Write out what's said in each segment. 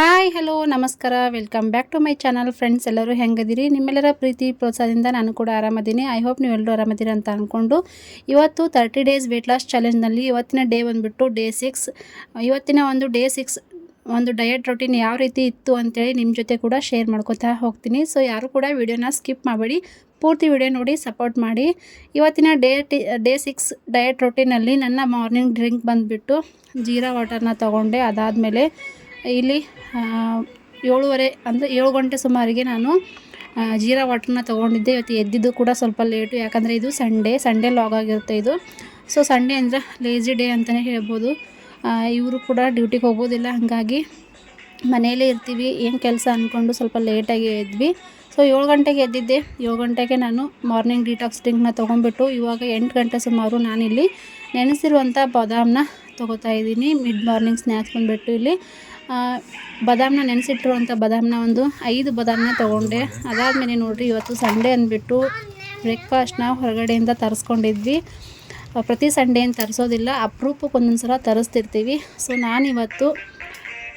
Hi hello ನಮಸ್ಕಾರ. Welcome back to my channel friends ಎಲ್ಲರೂ ಹೆಂಗದಿರಿ? ನಿಮ್ಮೆಲ್ಲರ ಪ್ರೀತಿ, ಪ್ರೋತ್ಸಾಹದಿಂದ ನಾನು ಕೂಡ ಆರಾಮದೀನಿ. ಐ ಹೋಪ್ ನೀವೆಲ್ಲರೂ ಆರಾಮದಿರಿ ಅಂತ ಅಂದ್ಕೊಂಡು ಇವತ್ತು ತರ್ಟಿ ಡೇಸ್ ವೆಯ್ಟ್ ಲಾಸ್ ಚಾಲೆಂಜ್ನಲ್ಲಿ ಇವತ್ತಿನ ಡೇ ಬಂದುಬಿಟ್ಟು ಡೇ ಸಿಕ್ಸ್ ಇವತ್ತಿನ ಒಂದು ಡೇ ಸಿಕ್ಸ್ ಒಂದು ಡಯಟ್ ರೊಟೀನ್ ಯಾವ ರೀತಿ ಇತ್ತು ಅಂತೇಳಿ ನಿಮ್ಮ ಜೊತೆ ಕೂಡ ಶೇರ್ ಮಾಡ್ಕೊತಾ ಹೋಗ್ತೀನಿ. ಸೊ ಯಾರು ಕೂಡ ವಿಡಿಯೋನ ಸ್ಕಿಪ್ ಮಾಡಬೇಡಿ. ಪೂರ್ತಿ ವಿಡಿಯೋ ನೋಡಿ ಸಪೋರ್ಟ್ ಮಾಡಿ. ಇವತ್ತಿನ ಡೇ ಡೇ ಸಿಕ್ಸ್ ಡಯಟ್ ರೊಟೀನಲ್ಲಿ ನನ್ನ ಮಾರ್ನಿಂಗ್ ಡ್ರಿಂಕ್ ಬಂದುಬಿಟ್ಟು ಜೀರಾ ವಾಟರ್ನ ತೊಗೊಂಡೆ. ಅದಾದಮೇಲೆ ಇಲ್ಲಿ ಏಳುವರೆ ಅಂದರೆ ಏಳು ಗಂಟೆ ಸುಮಾರಿಗೆ ನಾನು ಜೀರಾ ವಾಟರ್ನ ತೊಗೊಂಡಿದ್ದೆ. ಇವತ್ತು ಎದ್ದಿದ್ದು ಕೂಡ ಸ್ವಲ್ಪ ಲೇಟು ಯಾಕಂದರೆ ಇದು ಸಂಡೇ ಸಂಡೇ ಲಾಗ್ ಆಗಿರುತ್ತೆ ಇದು. ಸೊ ಸಂಡೇ ಅಂದರೆ ಲೇಜಿ ಡೇ ಅಂತಲೇ ಹೇಳ್ಬೋದು. ಇವರು ಕೂಡ ಡ್ಯೂಟಿಗೆ ಹೋಗೋದಿಲ್ಲ, ಹಾಗಾಗಿ ಮನೆಯಲ್ಲೇ ಇರ್ತೀವಿ. ಏನು ಕೆಲಸ ಅಂದ್ಕೊಂಡು ಸ್ವಲ್ಪ ಲೇಟಾಗಿ ಎದ್ವಿ. ಸೊ ಏಳು ಗಂಟೆಗೆ ಎದ್ದಿದ್ದೆ. ಏಳು ಗಂಟೆಗೆ ನಾನು ಮಾರ್ನಿಂಗ್ ಡಿಟಾಕ್ಸ್ ಡ್ರಿಂಕ್ನ ತೊಗೊಂಡ್ಬಿಟ್ಟು ಇವಾಗ ಎಂಟು ಗಂಟೆ ಸುಮಾರು ನಾನಿಲ್ಲಿ ನೆನೆಸಿರುವಂಥ ಬಾದಾಮನ್ನ ತೊಗೋತಾ ಇದ್ದೀನಿ. ಮಿಡ್ ಮಾರ್ನಿಂಗ್ ಸ್ನ್ಯಾಕ್ಸ್ ಬಂದುಬಿಟ್ಟು ಇಲ್ಲಿ. ಬಾದಾಮನ್ನ ನೆನೆಸಿಟ್ಟಿರುವಂಥ ಬದಾಮನ್ನ ಒಂದು ಐದು ಬದಾಮನ್ನ ತೊಗೊಂಡೆ. ಅದಾದಮೇಲೆ ನೋಡಿರಿ, ಇವತ್ತು ಸಂಡೇ ಅಂದ್ಬಿಟ್ಟು ಬ್ರೇಕ್ಫಾಸ್ಟ್ನ ಹೊರಗಡೆಯಿಂದ ತರಿಸ್ಕೊಂಡಿದ್ವಿ. ಪ್ರತಿ ಸಂಡೇ ಏನು ತರಿಸೋದಿಲ್ಲ ಅಪರೂಪಕ್ಕೆ ಒಂದೊಂದು ಸಲ ತರಿಸ್ತಿರ್ತೀವಿ. ಸೊ ನಾನಿವತ್ತು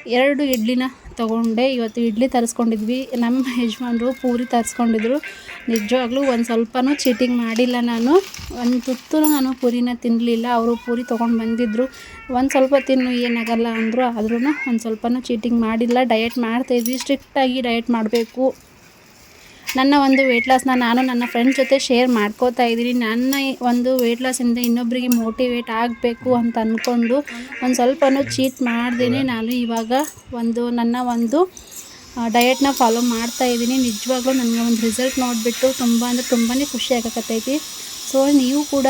ಎರಡು ಇಡ್ಲಿನ ತೊಗೊಂಡೆ. ಇವತ್ತು ಇಡ್ಲಿ ತರಿಸ್ಕೊಂಡಿದ್ವಿ. ನಮ್ಮ ಯಜಮಾನರು ಪೂರಿ ತರಿಸ್ಕೊಂಡಿದ್ರು. ನಿಜವಾಗ್ಲೂ ಒಂದು ಸ್ವಲ್ಪನೂ ಚೀಟಿಂಗ್ ಮಾಡಿಲ್ಲ ನಾನು. ಒಂದು ತುತ್ತು ನಾನು ಪೂರಿನ ತಿನ್ನಲಿಲ್ಲ ಅವರು ಪೂರಿ ತೊಗೊಂಡು ಬಂದಿದ್ದರು ಒಂದು ಸ್ವಲ್ಪ ತಿನ್ನು, ಏನಾಗಲ್ಲ ಅಂದರು. ಆದ್ರೂ ಒಂದು ಸ್ವಲ್ಪನೂ ಚೀಟಿಂಗ್ ಮಾಡಿಲ್ಲ. ಡಯಟ್ ಮಾಡ್ತಾಯಿದ್ವಿ ಸ್ಟ್ರಿಕ್ಟಾಗಿ ಡಯಟ್ ಮಾಡಬೇಕು. ನನ್ನ ಒಂದು ವೆಯ್ಟ್ ಲಾಸ್ನ ನಾನು ನನ್ನ ಫ್ರೆಂಡ್ ಜೊತೆ ಶೇರ್ ಮಾಡ್ಕೋತಾ ಇದ್ದೀನಿ. ನನ್ನ ಒಂದು ವೆಯ್ಟ್ ಲಾಸಿಂದ ಇನ್ನೊಬ್ಬರಿಗೆ ಮೋಟಿವೇಟ್ ಆಗಬೇಕು ಅಂತ ಅಂದ್ಕೊಂಡು ಒಂದು ಸ್ವಲ್ಪನೂ ಚೀಟ್ ಮಾಡ್ದೇ ನಾನು ಇವಾಗ ಒಂದು ನನ್ನ ಒಂದು ಡಯಟ್ನ ಫಾಲೋ ಮಾಡ್ತಾ ಇದ್ದೀನಿ. ನಿಜವಾಗ್ಲೂ ನನಗೆ ಒಂದು ರಿಸಲ್ಟ್ ನೋಡಿಬಿಟ್ಟು ತುಂಬ ಅಂದರೆ ತುಂಬಾ ಖುಷಿ ಆಗಕತ್ತೈತಿ. ಸೊ ನೀವು ಕೂಡ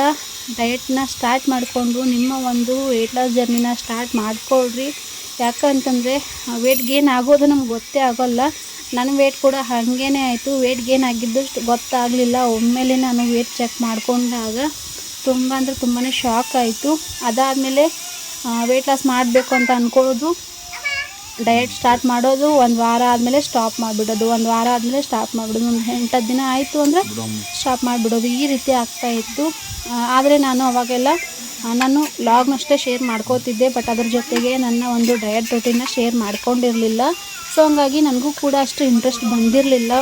ಡಯೆಟ್ನ ಸ್ಟಾರ್ಟ್ ಮಾಡಿಕೊಂಡು ನಿಮ್ಮ ಒಂದು ವೆಯ್ಟ್ ಲಾಸ್ ಜರ್ನಿನ ಸ್ಟಾರ್ಟ್ ಮಾಡಿಕೊಳ್ರಿ. ಯಾಕಂತಂದರೆ ವೆಯ್ಟ್ ಗೇನ್ ಆಗೋದು ನಮ್ಗೆ ಗೊತ್ತೇ ಆಗೋಲ್ಲ. ನನ್ನ ವೇಟ್ ಕೂಡ ಹಾಗೇ ಆಯಿತು. ವೇಟ್ ಗೇನ್ ಆಗಿದ್ದಷ್ಟು ಗೊತ್ತಾಗಲಿಲ್ಲ. ಒಮ್ಮೆಲೆ ನಾನು ವೇಟ್ ಚೆಕ್ ಮಾಡಿಕೊಂಡಾಗ ತುಂಬ ಅಂದರೆ ತುಂಬಾ ಶಾಕ್ ಆಯಿತು. ಅದಾದಮೇಲೆ ವೆಯ್ಟ್ ಲಾಸ್ ಮಾಡಬೇಕು ಅಂತ ಅಂದ್ಕೊಳ್ಳೋದು ಡಯಟ್ ಸ್ಟಾರ್ಟ್ ಮಾಡೋದು. ಒಂದು ವಾರ ಆದಮೇಲೆ ಸ್ಟಾಪ್ ಮಾಡಿಬಿಡೋದು. ಒಂದು ವಾರ ಆದಮೇಲೆ ಸ್ಟಾಪ್ ಮಾಡಿಬಿಡೋದು. ಒಂದು ಎಂಟತ್ತು ದಿನ ಆಯಿತು ಅಂದರೆ ಸ್ಟಾಪ್ ಮಾಡಿಬಿಡೋದು. ಈ ರೀತಿ ಆಗ್ತಾಯಿತ್ತು ಆದರೆ ನಾನು ಅವಾಗೆಲ್ಲ ನಾನು ಲಾಗ್ನಷ್ಟೇ ಶೇರ್ ಮಾಡ್ಕೋತಿದ್ದೆ. ಬಟ್ ಅದ್ರ ಜೊತೆಗೆ ನನ್ನ ಒಂದು ಡಯಟ್ ರೊಟೀನ ಶೇರ್ ಮಾಡ್ಕೊಂಡಿರಲಿಲ್ಲ. ಸೊ ಹಂಗಾಗಿ ನನಗೂ ಕೂಡ ಅಷ್ಟು ಇಂಟ್ರೆಸ್ಟ್ ಬಂದಿರಲಿಲ್ಲ.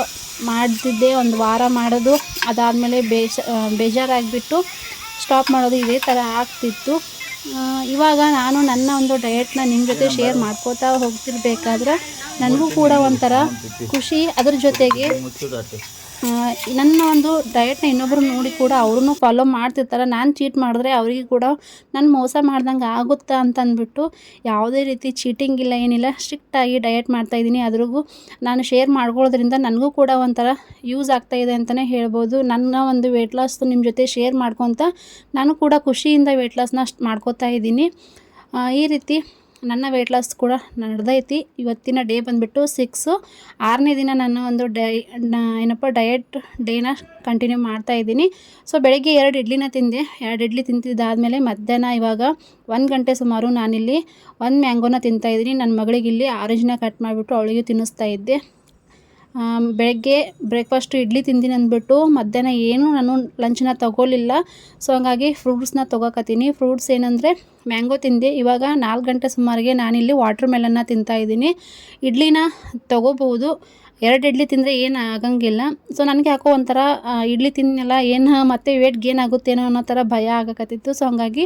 ಮಾಡ್ತಿದ್ದೆ, ಒಂದು ವಾರ ಮಾಡೋದು. ಅದಾದಮೇಲೆ ಬೇಸ ಬೇಜಾರಾಗಿಬಿಟ್ಟು ಸ್ಟಾಪ್ ಮಾಡೋದು ಇದೇ ಥರ ಆಗ್ತಿತ್ತು. ಇವಾಗ ನಾನು ನನ್ನ ಒಂದು ಡಯಟ್ನ ನಿಮ್ಮ ಜೊತೆ ಶೇರ್ ಮಾಡ್ಕೋತಾ ಹೋಗ್ತಿರ್ಬೇಕಾದ್ರೆ, ನನಗೂ ಕೂಡ ಒಂಥರ ಖುಷಿ. ಅದ್ರ ಜೊತೆಗೆ ನನ್ನ ಒಂದು ಡಯಟ್ನ ಇನ್ನೊಬ್ಬರು ನೋಡಿ ಕೂಡ ಅವ್ರೂ ಫಾಲೋ ಮಾಡ್ತಿರ್ತಾರೆ. ನಾನು ಚೀಟ್ ಮಾಡಿದ್ರೆ ಅವರಿಗೆ ಕೂಡ ನಾನು ಮೋಸ ಮಾಡ್ದಂಗೆ ಆಗುತ್ತೆ ಅಂತಂದ್ಬಿಟ್ಟು ಯಾವುದೇ ರೀತಿ ಚೀಟಿಂಗ್ ಇಲ್ಲ, ಏನಿಲ್ಲ ಸ್ಟ್ರಿಕ್ಟಾಗಿ ಡಯಟ್ ಮಾಡ್ತಾಯಿದ್ದೀನಿ ಅದ್ರಿಗೂ ನಾನು ಶೇರ್ ಮಾಡ್ಕೊಳ್ಳೋದ್ರಿಂದ ನನಗೂ ಕೂಡ ಒಂಥರ ಯೂಸ್ ಆಗ್ತಾಯಿದೆ ಅಂತಲೇ ಹೇಳ್ಬೋದು. ನನ್ನ ಒಂದು ವೆಯ್ಟ್ ಲಾಸ್ ನಿಮ್ಮ ಜೊತೆ ಶೇರ್ ಮಾಡ್ಕೊತ ನಾನು ಕೂಡ ಖುಷಿಯಿಂದ ವೆಯ್ಟ್ ಲಾಸ್ನ ಮಾಡ್ಕೋತಾ ಇದ್ದೀನಿ. ಈ ರೀತಿ ನನ್ನ ವೆಯ್ಟ್ ಲಾಸ್ ಕೂಡ ನಡೆದೈತಿ. ಇವತ್ತಿನ ಡೇ ಬಂದುಬಿಟ್ಟು ಸಿಕ್ಸು ಆರನೇ ದಿನ ನಾನು ಒಂದು ಡೈ ಏನಪ್ಪ ಡಯಟ್ ಡೇನ ಕಂಟಿನ್ಯೂ ಮಾಡ್ತಾ ಇದ್ದೀನಿ. ಸೊ ಬೆಳಗ್ಗೆ ಎರಡು ಇಡ್ಲಿನ ತಿಂದೆ. ಎರಡು ಇಡ್ಲಿ ತಿಂತಿದ್ದಾದಮೇಲೆ ಮಧ್ಯಾಹ್ನ ಇವಾಗ ಒಂದು ಗಂಟೆ ಸುಮಾರು ನಾನಿಲ್ಲಿ ಒಂದು ಮ್ಯಾಂಗೋನ ತಿಂತಾಯಿದ್ದೀನಿ ನನ್ನ ಮಗಳಿಗೆ ಇಲ್ಲಿ ಆರೆಂಜ್ನ ಕಟ್ ಮಾಡಿಬಿಟ್ಟು ಅವಳಿಗೆ ತಿನ್ನಿಸ್ತಾ ಇದ್ದೆ. ಬೆಳಗ್ಗೆ ಬ್ರೇಕ್ಫಾಸ್ಟು ಇಡ್ಲಿ ತಿಂದಿನಿ ಅಂದ್ಬಿಟ್ಟು, ಮಧ್ಯಾಹ್ನ ಏನು ನಾನು ಲಂಚ್ನ ತಗೋಲಿಲ್ಲ ಸೊ ಹಂಗಾಗಿ ಫ್ರೂಟ್ಸ್ನ ತೊಗೋಕತ್ತೀನಿ. ಫ್ರೂಟ್ಸ್ ಏನಂದರೆ ಮ್ಯಾಂಗೋ ತಿಂದೆ. ಇವಾಗ ನಾಲ್ಕು ಗಂಟೆ ಸುಮಾರಿಗೆ ನಾನಿಲ್ಲಿ ವಾಟ್ರ್ ಮೆಲನ್ನ ತಿಂತಾ ಇದ್ದೀನಿ. ಇಡ್ಲಿನ ತೊಗೋಬೋದು ಎರಡು ಇಡ್ಲಿ ತಿಂದರೆ ಏನು ಆಗಂಗಿಲ್ಲ. ಸೊ ನನಗೆ ಯಾಕೋ ಒಂಥರ ಇಡ್ಲಿ ತಿನ್ನಲ್ಲ ಏನು ಮತ್ತೆ ವೇಟ್ ಗೇನ್ ಆಗುತ್ತೇನೋ ಅನ್ನೋ ಥರ ಭಯ ಆಗಕತ್ತಿತ್ತು. ಸೊ ಹಂಗಾಗಿ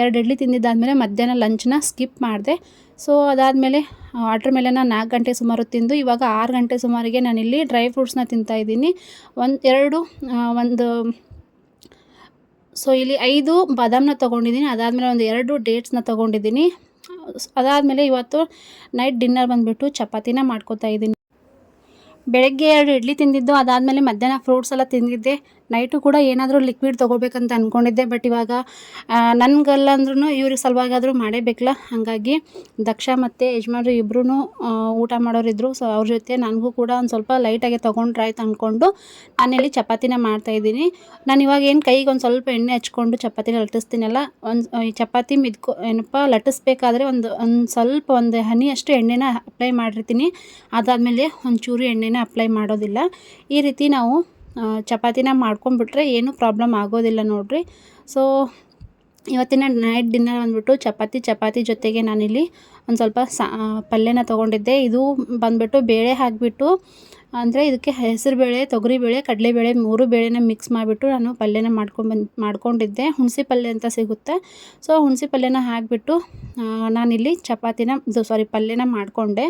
ಎರಡು ಇಡ್ಲಿ ತಿಂದಿದ್ದಾದಮೇಲೆ ಮಧ್ಯಾಹ್ನ ಲಂಚ್ನ ಸ್ಕಿಪ್ ಮಾಡಿದೆ. ಸೊ ಅದಾದಮೇಲೆ ವಾಟ್ರ್ ನಾನು ನಾಲ್ಕು ಗಂಟೆ ಸುಮಾರು ತಿಂದು, ಇವಾಗ ಆರು ಗಂಟೆ ಸುಮಾರಿಗೆ ನಾನಿಲ್ಲಿ ಡ್ರೈ ಫ್ರೂಟ್ಸ್ನ ತಿಂತಾ ಇದ್ದೀನಿ. ಒಂದು, ಎರಡು ಒಂದು ಸೊ ಇಲ್ಲಿ ಐದು ಬಾದಾಮನ್ನ ತೊಗೊಂಡಿದ್ದೀನಿ. ಅದಾದಮೇಲೆ ಒಂದು ಎರಡು ಡೇಟ್ಸ್ನ ತೊಗೊಂಡಿದ್ದೀನಿ. ಅದಾದಮೇಲೆ ಇವತ್ತು ನೈಟ್ ಡಿನ್ನರ್ ಬಂದುಬಿಟ್ಟು ಚಪಾತಿನ ಮಾಡ್ಕೋತಾ ಇದ್ದೀನಿ. ಬೆಳಗ್ಗೆ ಎರಡು ಇಡ್ಲಿ ತಿಂದಿದ್ದು, ಅದಾದಮೇಲೆ ಮಧ್ಯಾಹ್ನ ಫ್ರೂಟ್ಸ್ ಎಲ್ಲ ತಿಂದಿದ್ದೆ. ನೈಟು ಕೂಡ ಏನಾದರೂ ಲಿಕ್ವಿಡ್ ತೊಗೋಬೇಕಂತ ಅಂದ್ಕೊಂಡಿದ್ದೆ ಬಟ್ ಇವಾಗ ನನಗಲ್ಲ ಅಂದ್ರೂ ಇವ್ರಿಗೆ ಸಲುವಾಗಿಯಾದರೂ ಮಾಡೇಬೇಕಲ್ಲ ಹಾಗಾಗಿ ದಕ್ಷ ಮತ್ತು ಯಜಮಾನ್ರು ಇಬ್ಬರೂ ಊಟ ಮಾಡೋರಿದ್ರು. ಸೊ ಅವ್ರ ಜೊತೆ ನನಗೂ ಕೂಡ ಒಂದು ಸ್ವಲ್ಪ ಲೈಟಾಗಿ ತೊಗೊಂಡ್ರೆ ಆಯ್ತು ಅಂದ್ಕೊಂಡು ನಾನಿಲ್ಲಿ ಚಪಾತಿನ ಮಾಡ್ತಾಯಿದ್ದೀನಿ ನಾನು ಇವಾಗ ಏನು ಕೈಗೆ ಒಂದು ಸ್ವಲ್ಪ ಎಣ್ಣೆ ಹಚ್ಕೊಂಡು ಚಪಾತಿನ ಲಟ್ಟಿಸ್ತೀನಲ್ಲ, ಒಂದು ಚಪಾತಿ ಮಿದ್ಕೊ, ಏನಪ್ಪ, ಲಟ್ಟಿಸ್ಬೇಕಾದ್ರೆ ಒಂದು ಒಂದು ಸ್ವಲ್ಪ ಒಂದು ಹನಿ ಅಷ್ಟು ಎಣ್ಣೆನ ಅಪ್ಲೈ ಮಾಡಿರ್ತೀನಿ. ಅದಾದಮೇಲೆ ಒಂಚೂರು ಎಣ್ಣೆನ ಅಪ್ಲೈ ಮಾಡೋದಿಲ್ಲ. ಈ ರೀತಿ ನಾವು ಚಪಾತಿನ ಮಾಡ್ಕೊಂಡ್ಬಿಟ್ರೆ ಏನೂ ಪ್ರಾಬ್ಲಮ್ ಆಗೋದಿಲ್ಲ ನೋಡಿರಿ. ಸೊ ಇವತ್ತಿನ ನೈಟ್ ಡಿನ್ನರ್ ಬಂದ್ಬಿಟ್ಟು ಚಪಾತಿ ಚಪಾತಿ ಜೊತೆಗೆ ನಾನಿಲ್ಲಿ ಒಂದು ಸ್ವಲ್ಪ ಸಾ ಪಲ್ಯನ ತೊಗೊಂಡಿದ್ದೆ. ಇದು ಬಂದ್ಬಿಟ್ಟು ಬೇಳೆ ಹಾಕಿಬಿಟ್ಟು, ಅಂದರೆ ಇದಕ್ಕೆ ಹೆಸರು ಬೇಳೆ ತೊಗರಿಬೇಳೆ ಕಡಲೆಬೇಳೆ ಮೂರು ಬೇಳೆನ ಮಿಕ್ಸ್ ಮಾಡಿಬಿಟ್ಟು ನಾನು ಪಲ್ಯನ ಮಾಡ್ಕೊಂಡು ಬಂದು ಮಾಡ್ಕೊಂಡಿದ್ದೆ. ಹುಣಸೆ ಪಲ್ಯ ಅಂತ ಸಿಗುತ್ತೆ. ಸೊ ಹುಣಸೆ ಪಲ್ಯನ ಹಾಕಿಬಿಟ್ಟು ನಾನಿಲ್ಲಿ ಚಪಾತಿನ ಸಾರಿ ಪಲ್ಯನ ಮಾಡಿಕೊಂಡೆ.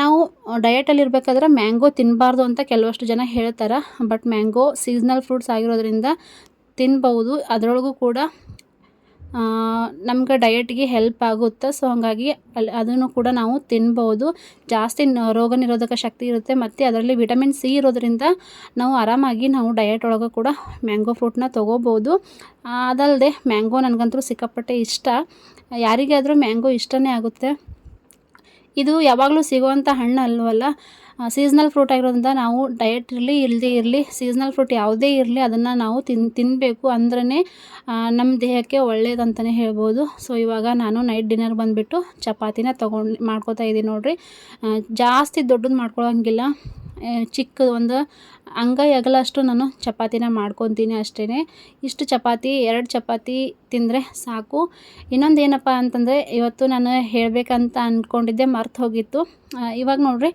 ನಾವು ಡಯಟಲ್ಲಿರ್ಬೇಕಾದ್ರೆ ಮ್ಯಾಂಗೋ ತಿನ್ನಬಾರ್ದು ಅಂತ ಕೆಲವಷ್ಟು ಜನ ಹೇಳ್ತಾರೆ. ಬಟ್ ಮ್ಯಾಂಗೋ ಸೀಸ್ನಲ್ ಫ್ರೂಟ್ಸ್ ಆಗಿರೋದ್ರಿಂದ ತಿನ್ಬೌದು. ಅದರೊಳಗೂ ಕೂಡ ನಮ್ಗೆ ಡಯಟ್ಗೆ ಹೆಲ್ಪ್ ಆಗುತ್ತೆ? ಸೊ ಹಾಗಾಗಿ ಅಲ್ಲಿ ಅದನ್ನು ಕೂಡ ನಾವು ತಿನ್ಬೋದು. ಜಾಸ್ತಿ ರೋಗ ನಿರೋಧಕ ಶಕ್ತಿ ಇರುತ್ತೆ. ಮತ್ತು ಅದರಲ್ಲಿ ವಿಟಮಿನ್ ಸಿ ಇರೋದರಿಂದ ನಾವು ಆರಾಮಾಗಿ ನಾವು ಡಯಟ್ ಒಳಗೆ ಕೂಡ ಮ್ಯಾಂಗೋ ಫ್ರೂಟ್ನ ತೊಗೋಬೋದು. ಅದಲ್ಲದೆ ಮ್ಯಾಂಗೋ ನನಗಂತೂ ಸಿಕ್ಕಾಪಟ್ಟೆ ಇಷ್ಟ. ಯಾರಿಗಾದರೂ ಮ್ಯಾಂಗೋ ಇಷ್ಟನೇ ಆಗುತ್ತೆ. ಇದು ಯಾವಾಗಲೂ ಸಿಗುವಂಥ ಹಣ್ಣು ಅಲ್ವಲ್ಲ ಸೀಸ್ನಲ್ ಫ್ರೂಟ್ ಆಗಿರೋದ್ರಿಂದ ನಾವು ಡಯಟ್ ಇರಲಿ ಇಲ್ಲದೇ ಇರಲಿ ಸೀಸ್ನಲ್ ಫ್ರೂಟ್ ಯಾವುದೇ ಇರಲಿ ಅದನ್ನು ನಾವು ತಿನ್ ತಿನ್ನಬೇಕು ಅಂದ್ರೇ ನಮ್ಮ ದೇಹಕ್ಕೆ ಒಳ್ಳೇದಂತಲೇ ಹೇಳ್ಬೋದು. ಸೊ ಇವಾಗ ನಾನು ನೈಟ್ ಡಿನ್ನರ್ ಬಂದುಬಿಟ್ಟು ಚಪಾತಿನ ತೊಗೊಂಡು ಮಾಡ್ಕೋತಾ ಇದ್ದೀನಿ ನೋಡಿರಿ. ಜಾಸ್ತಿ ದೊಡ್ಡದು ಮಾಡ್ಕೊಳಂಗಿಲ್ಲ. ಚಿಕ್ಕ ಒಂದು ಅಂಗೈ ಅಗಲಷ್ಟು ನಾನು ಚಪಾತಿನ ಮಾಡ್ಕೊತೀನಿ ಅಷ್ಟೇ ಇಷ್ಟು ಚಪಾತಿ, ಎರಡು ಚಪಾತಿ ತಿಂದರೆ ಸಾಕು. ಇನ್ನೊಂದು ಏನಪ್ಪ ಅಂತಂದರೆ, ಇವತ್ತು ನಾನು ಹೇಳಬೇಕಂತ ಅಂದ್ಕೊಂಡಿದ್ದೆ ಮರ್ತು ಹೋಗಿತ್ತು. ಇವಾಗ ನೋಡಿರಿ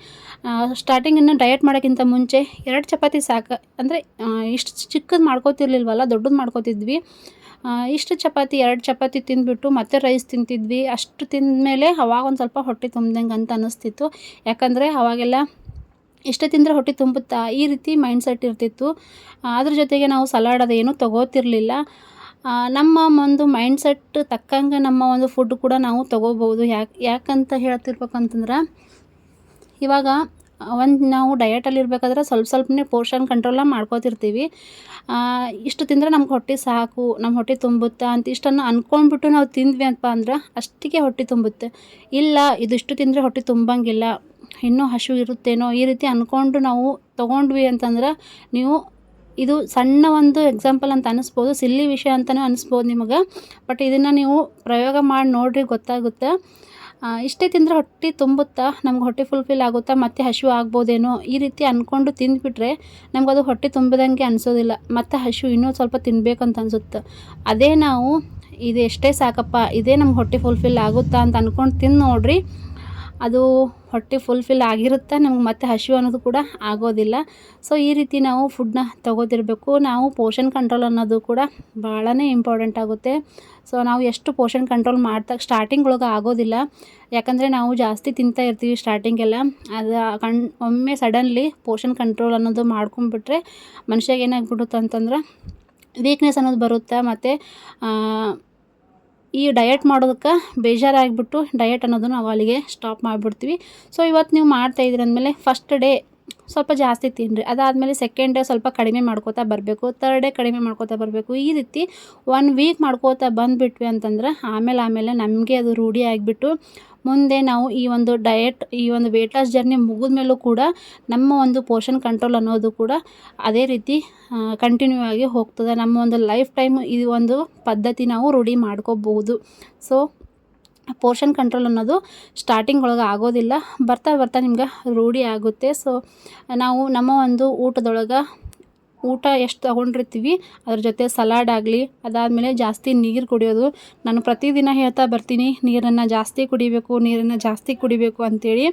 ಸ್ಟಾರ್ಟಿಂಗ್ ಇನ್ನು ಡಯಟ್ ಮಾಡೋಕ್ಕಿಂತ ಮುಂಚೆ ಎರಡು ಚಪಾತಿ ಸಾಕು, ಅಂದರೆ ಇಷ್ಟು ಚಿಕ್ಕದು ಮಾಡ್ಕೋತಿರ್ಲಿಲ್ವಲ್ಲ, ದೊಡ್ಡದು ಮಾಡ್ಕೋತಿದ್ವಿ. ಇಷ್ಟು ಚಪಾತಿ, ಎರಡು ಚಪಾತಿ ತಿಂದುಬಿಟ್ಟು ಮತ್ತೆ ರೈಸ್ ತಿಂತಿದ್ವಿ. ಅಷ್ಟು ತಿಂದಮೇಲೆ ಅವಾಗ ಒಂದು ಸ್ವಲ್ಪ ಹೊಟ್ಟೆ ತುಂಬ್ದಂಗೆ ಅಂತ ಅನ್ನಿಸ್ತಿತ್ತು ಯಾಕಂದರೆ ಅವಾಗೆಲ್ಲ ಇಷ್ಟು ತಿಂದರೆ ಹೊಟ್ಟೆ ತುಂಬುತ್ತಾ? ಈ ರೀತಿ ಮೈಂಡ್ ಸೆಟ್ ಇರ್ತಿತ್ತು. ಅದ್ರ ಜೊತೆಗೆ ನಾವು ಸಲಾಡ್ ಅದೇನು ತಗೋತಿರಲಿಲ್ಲ. ನಮ್ಮ ಒಂದು ಮೈಂಡ್ ಸೆಟ್ ತಕ್ಕಂಗೆ ನಮ್ಮ ಒಂದು ಫುಡ್ ಕೂಡ ನಾವು ತೊಗೋಬೋದು ಯಾಕೆ, ಯಾಕಂತ ಹೇಳ್ತಿರ್ಬೇಕಂತಂದ್ರೆ, ಇವಾಗ ಒಂದು ನಾವು ಡಯಟಲ್ಲಿ ಇರಬೇಕಾದ್ರೆ ಸ್ವಲ್ಪ ಸ್ವಲ್ಪನೇ ಪೋರ್ಷನ್ ಕಂಟ್ರೋಲ ಮಾಡ್ಕೋತಿರ್ತೀವಿ. ಇಷ್ಟು ತಿಂದರೆ ನಮ್ಗೆ ಹೊಟ್ಟೆ ಸಾಕು ನಮ್ಮ ಹೊಟ್ಟೆ ತುಂಬುತ್ತಾ ಅಂತ ಇಷ್ಟನ್ನು ಅಂದ್ಕೊಂಡ್ಬಿಟ್ಟು ನಾವು ತಿಂದ್ವಿ ಅಂತ ಅಂದ್ರೆ ಅಷ್ಟಿಗೆ ಹೊಟ್ಟೆ ತುಂಬುತ್ತೆ. ಇಲ್ಲ, ಇದಿಷ್ಟು ತಿಂದರೆ ಹೊಟ್ಟೆ ತುಂಬಂಗಿಲ್ಲ. ಇನ್ನೂ ಹಸಿವು ಇರುತ್ತೇನೋ ಈ ರೀತಿ ಅಂದ್ಕೊಂಡು ನಾವು ತೊಗೊಂಡ್ವಿ ಅಂತಂದ್ರೆ ನೀವು ಇದು ಸಣ್ಣ ಒಂದು ಎಕ್ಸಾಂಪಲ್ ಅಂತ ಅನ್ನಿಸ್ಬೋದು ಸಿಲ್ಲಿ ವಿಷಯ ಅಂತಲೂ ಅನ್ನಿಸ್ಬೋದು ನಿಮಗೆ. ಬಟ್ ಇದನ್ನು ನೀವು ಪ್ರಯೋಗ ಮಾಡಿ ನೋಡಿರಿ, ಗೊತ್ತಾಗುತ್ತೆ. ಇಷ್ಟೇ ತಿಂದರೆ ಹೊಟ್ಟೆ ತುಂಬುತ್ತಾ? ನಮ್ಗೆ ಹೊಟ್ಟೆ ಫುಲ್ಫಿಲ್ ಆಗುತ್ತಾ? ಮತ್ತೆ ಹಸಿವು ಆಗ್ಬೋದೇನೋ? ಈ ರೀತಿ ಅಂದ್ಕೊಂಡು ತಿಂದುಬಿಟ್ರೆ ನಮ್ಗೆ ಅದು ಹೊಟ್ಟೆ ತುಂಬಿದಂಗೆ ಅನಿಸೋದಿಲ್ಲ. ಮತ್ತು ಹಸಿವು ಇನ್ನೂ ಸ್ವಲ್ಪ ತಿನ್ಬೇಕಂತ ಅನಿಸುತ್ತೆ. ಅದೇ ನಾವು, ಇದು ಎಷ್ಟೇ ಸಾಕಪ್ಪ, ಇದೇ ನಮ್ಗೆ ಹೊಟ್ಟೆ ಫುಲ್ಫಿಲ್ ಆಗುತ್ತಾ? ಅಂತ ಅಂದ್ಕೊಂಡು ತಿಂದು ನೋಡ್ರಿ. ಅದು ಹೊಟ್ಟೆ ಫುಲ್ಫಿಲ್ ಆಗಿರುತ್ತೆ ನಮ್ಗೆ ಮತ್ತೆ ಹಸಿವು ಅನ್ನೋದು ಕೂಡ ಆಗೋದಿಲ್ಲ. ಸೊ ಈ ರೀತಿ ನಾವು ಫುಡ್ನ ತಗೋತಿರಬೇಕು. ನಾವು ಪೋಷನ್ ಕಂಟ್ರೋಲ್ ಅನ್ನೋದು ಕೂಡ ಭಾಳ ಇಂಪಾರ್ಟೆಂಟ್ ಆಗುತ್ತೆ. ಸೊ ನಾವು ಎಷ್ಟು ಪೋಷನ್ ಕಂಟ್ರೋಲ್ ಮಾಡ್ತಾ ಸ್ಟಾರ್ಟಿಂಗ್ ಒಳಗೆ ಆಗೋದಿಲ್ಲ. ಯಾಕಂದರೆ ನಾವು ಜಾಸ್ತಿ ತಿಂತಾ ಇರ್ತೀವಿ ಸ್ಟಾರ್ಟಿಂಗೆಲ್ಲ ಅದು ಕಣ್, ಒಮ್ಮೆ ಸಡನ್ಲಿ ಪೋಷನ್ ಕಂಟ್ರೋಲ್ ಅನ್ನೋದು ಮಾಡ್ಕೊಂಡ್ಬಿಟ್ರೆ ಮನುಷ್ಯಗೆ ಏನಾಗ್ಬಿಡುತ್ತೆ ಅಂತಂದ್ರೆ ವೀಕ್ನೆಸ್ ಅನ್ನೋದು ಬರುತ್ತೆ ಮತ್ತು ಈ ಡಯಟ್ ಮಾಡೋದಕ್ಕೆ ಬೇಜಾರಾಗಿಬಿಟ್ಟು ಡಯಟ್ ಅನ್ನೋದನ್ನು ನಾವು ಅಲ್ಲಿಗೆ ಸ್ಟಾಪ್ ಮಾಡಿಬಿಡ್ತೀವಿ. ಸೊ ಇವತ್ತು ನೀವು ಮಾಡ್ತಾಯಿದ್ರಿ ಅಂದಮೇಲೆ ಫಸ್ಟ್ ಡೇ ಸ್ವಲ್ಪ ಜಾಸ್ತಿ ತಿನ್ನಿರಿ ಅದಾದಮೇಲೆ ಸೆಕೆಂಡ್ ಡೇ ಸ್ವಲ್ಪ ಕಡಿಮೆ ಮಾಡ್ಕೋತಾ ಬರಬೇಕು. ತರ್ಡ್ ಡೇ ಕಡಿಮೆ ಮಾಡ್ಕೋತಾ ಬರಬೇಕು. ಈ ರೀತಿ ಒನ್ ವೀಕ್ ಮಾಡ್ಕೋತಾ ಬಂದುಬಿಟ್ವಿ ಅಂತಂದ್ರೆ ಆಮೇಲೆ ಆಮೇಲೆ ನಮಗೆ ಅದು ರೂಢಿ ಆಗಿಬಿಟ್ಟು ಮುಂದೆ ನಾವು ಈ ಒಂದು ಡಯಟ್ ಈ ಒಂದು ವೇಟ್ ಲಾಸ್ ಜರ್ನಿ ಮುಗಿದ ಮೇಲೂ ಕೂಡ ನಮ್ಮ ಒಂದು ಪೋಷನ್ ಕಂಟ್ರೋಲ್ ಅನ್ನೋದು ಕೂಡ ಅದೇ ರೀತಿ ಕಂಟಿನ್ಯೂ ಆಗಿ ಹೋಗ್ತದೆ. ನಮ್ಮ ಒಂದು ಲೈಫ್ ಟೈಮ್ ಈ ಒಂದು ಪದ್ಧತಿ ನಾವು ರೂಢಿ ಮಾಡ್ಕೋಬಹುದು. ಸೊ ಪೋರ್ಷನ್ ಕಂಟ್ರೋಲ್ ಅನ್ನೋದು ಸ್ಟಾರ್ಟಿಂಗ್ ಒಳಗೆ ಆಗೋದಿಲ್ಲ. ಬರ್ತಾ ಬರ್ತಾ ನಿಮ್ಗೆ ರೂಢಿ ಆಗುತ್ತೆ. ಸೊ ನಾವು ನಮ್ಮ ಒಂದು ಊಟದೊಳಗೆ ಊಟ ಎಷ್ಟು ತೊಗೊಂಡಿರ್ತೀವಿ, ಅದ್ರ ಜೊತೆ ಸಲಾಡ್ ಆಗಲಿ, ಅದಾದಮೇಲೆ ಜಾಸ್ತಿ ನೀರು ಕುಡಿಯೋದು. ನಾನು ಪ್ರತಿದಿನ ಹೇಳ್ತಾ ಬರ್ತೀನಿ, ನೀರನ್ನು ಜಾಸ್ತಿ ಕುಡಿಬೇಕು, ನೀರನ್ನು ಜಾಸ್ತಿ ಕುಡಿಬೇಕು ಅಂಥೇಳಿ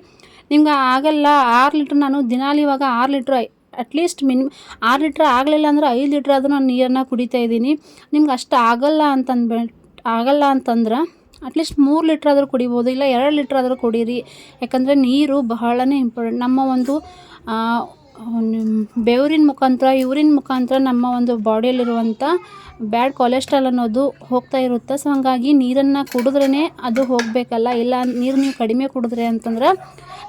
ನಿಮ್ಗೆ ಆಗಲ್ಲ, ಆರು ಲೀಟ್ರ್ ನಾನು ದಿನಾಲು ಇವಾಗ ಆರು ಲೀಟ್ರ್ ಅಟ್ಲೀಸ್ಟ್ ಮಿನಿಮ್ ಆರು ಲೀಟ್ರ್ ಆಗಲಿಲ್ಲ ಅಂದ್ರೆ ಐದು ಲೀಟ್ರ್ ಆದರೂ ನಾನು ನೀರನ್ನು ಕುಡಿತಾ ಇದ್ದೀನಿ. ನಿಮ್ಗೆ ಅಷ್ಟು ಆಗಲ್ಲ ಅಂತಂದ್ಬಿಟ್ಟು ಆಗಲ್ಲ ಅಂತಂದ್ರೆ ಅಟ್ಲೀಸ್ಟ್ ಮೂರು ಲೀಟ್ರ್ ಆದರೂ ಕುಡಿಬೋದು, ಇಲ್ಲ ಎರಡು ಲೀಟ್ರ್ ಆದರೂ ಕುಡೀರಿ. ಯಾಕಂದರೆ ನೀರು ಬಹಳನೇ ಇಂಪಾರ್ಟೆಂಟ್ ನಮ್ಮ ಒಂದು ಬೆವರಿನ ಮುಖಾಂತರ, ಯೂರಿನ್ ಮುಖಾಂತರ ನಮ್ಮ ಒಂದು ಬಾಡಿಯಲ್ಲಿರುವಂಥ ಬ್ಯಾಡ್ ಕೊಲೆಸ್ಟ್ರಾಲ್ ಅನ್ನೋದು ಹೋಗ್ತಾ ಇರುತ್ತೆ. ಸೊ ಹಾಗಾಗಿ ನೀರನ್ನು ಕುಡಿದ್ರೇ ಅದು ಹೋಗಬೇಕಲ್ಲ. ಇಲ್ಲ, ನೀರು ನೀವು ಕಡಿಮೆ ಕುಡಿದ್ರೆ ಅಂತಂದ್ರೆ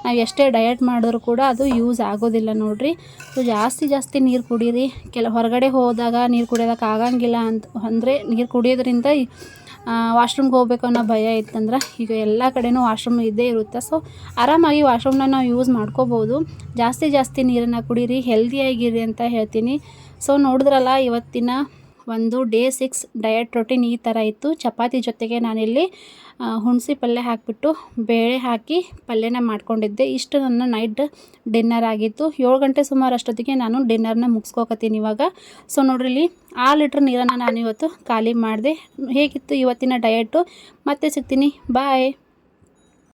ನಾವು ಎಷ್ಟೇ ಡಯಟ್ ಮಾಡಿದ್ರು ಕೂಡ ಅದು ಯೂಸ್ ಆಗೋದಿಲ್ಲ ನೋಡಿರಿ. ಸೊ ಜಾಸ್ತಿ ಜಾಸ್ತಿ ನೀರು ಕುಡೀರಿ. ಕೆಲ ಹೊರಗಡೆ ಹೋದಾಗ ನೀರು ಕುಡಿಯೋದಕ್ಕೆ ಆಗಂಗಿಲ್ಲ ಅಂತ, ಅಂದರೆ ನೀರು ಕುಡಿಯೋದ್ರಿಂದ ವಾಶ್ರೂಮ್ಗೆ ಹೋಗ್ಬೇಕು ಅನ್ನೋ ಭಯ ಇತ್ತಂದ್ರೆ ಈಗ ಎಲ್ಲ ಕಡೆಯೂ ವಾಶ್ರೂಮ್ ಇದ್ದೇ ಇರುತ್ತೆ. ಸೊ ಆರಾಮಾಗಿ ವಾಶ್ರೂಮ್ನ ನಾವು ಯೂಸ್ ಮಾಡ್ಕೋಬೋದು. ಜಾಸ್ತಿ ಜಾಸ್ತಿ ನೀರನ್ನು ಕುಡೀರಿ ಹೆಲ್ದಿಯಾಗಿರಿ ಅಂತ ಹೇಳ್ತೀನಿ. ಸೊ ನೋಡಿದ್ರಲ್ಲ, ಇವತ್ತಿನ ಒಂದು ಡೇ ಸಿಕ್ಸ್ ಡಯಟ್ ರೊಟೀನ್ ಈ ಥರ ಇತ್ತು. ಚಪಾತಿ ಜೊತೆಗೆ ನಾನಿಲ್ಲಿ ಹುಣಸಿ ಪಲ್ಯ ಹಾಕಿಬಿಟ್ಟು ಬೇಳೆ ಹಾಕಿ ಪಲ್ಯನ ಮಾಡ್ಕೊಂಡಿದ್ದೆ. ಇಷ್ಟು ನನ್ನ ನೈಟ್ ಡಿನ್ನರ್ ಆಗಿತ್ತು. ಏಳು ಗಂಟೆ ಸುಮಾರು ಅಷ್ಟೊತ್ತಿಗೆ ನಾನು ಡಿನ್ನರ್ನ ಮುಗಿಸ್ಕೋಕತ್ತೀನಿ ಇವಾಗ. ಸೊ ಇಲ್ಲಿ ಆರು ಲೀಟ್ರ್ ನೀರನ್ನು ನಾನು ಇವತ್ತು ಖಾಲಿ ಮಾಡಿದೆ. ಹೇಗಿತ್ತು ಇವತ್ತಿನ ಡಯಟು? ಮತ್ತೆ ಸಿಗ್ತೀನಿ. ಬಾಯ್.